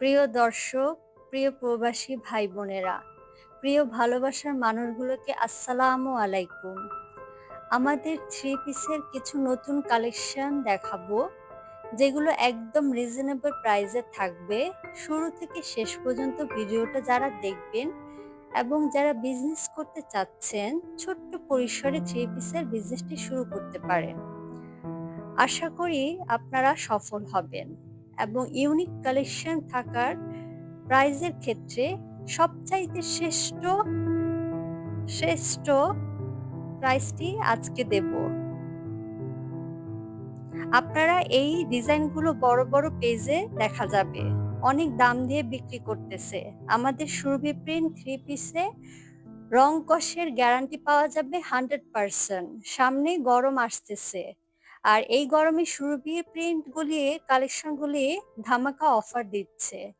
প্রিয় দর্শক, প্রিয় প্রবাসী ভাই বোনেরা, প্রিয় ভালোবাসার মানুষগুলোকে আসসালামু আলাইকুম। আমাদের থ্রি পিসের কিছু নতুন কালেকশন দেখাবো যেগুলো একদম রিজনেবল প্রাইসে থাকবে। শুরু থেকে শেষ পর্যন্ত ভিডিওটা যারা দেখবেন এবং যারা বিজনেস করতে চাচ্ছেন ছোট্ট পরিসরে থ্রি পিসের বিজনেসটি শুরু করতে পারেন। আশা করি আপনারা সফল হবেন। এবং ইউনিক কালেকশন থাকার প্রাইজের ক্ষেত্রে সবচাইতে শ্রেষ্ঠ শ্রেষ্ঠ প্রাইসটি আজকে দেব। আপনারা এই ডিজাইনগুলো বড় বড় পেজে দেখা যাবে। অনেক দাম দিয়ে বিক্রি করতেছে। আমাদের সুরভি প্রিন্ট থ্রি পিসে রং কষের গ্যারান্টি পাওয়া যাবে হান্ড্রেড পার্সেন্ট সামনে গরম আসতেছে। আর এই গরমে সুরভি প্রিন্টগুলি কালেকশনগুলি ধামাকা অফার দিচ্ছে।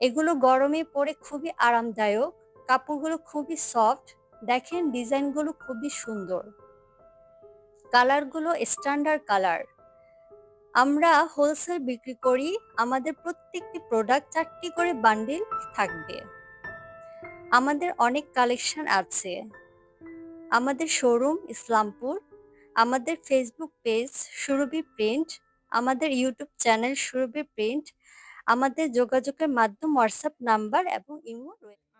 এগুলো গরমে পরে খুবই আরামদায়ক, কাপড়গুলো খুবই সফট দেখেন ডিজাইনগুলো খুবই সুন্দর। কালারগুলো স্ট্যান্ডার্ড কালার আমরা হোলসেল বিক্রি করি, আমাদের প্রত্যেকটি প্রোডাক্ট চারটি করে বান্ডিল থাকবে। আমাদের অনেক কালেকশন আছে। আমাদের শোরুম ইসলামপুর আমাদের ফেসবুক পেজ সুরভি প্রিন্ট আমাদের ইউটিউব চ্যানেল সুরভি প্রিন্ট আমাদের যোগাযোগের মাধ্যম হোয়াটসঅ্যাপ নাম্বার এবং ইমো রয়েছে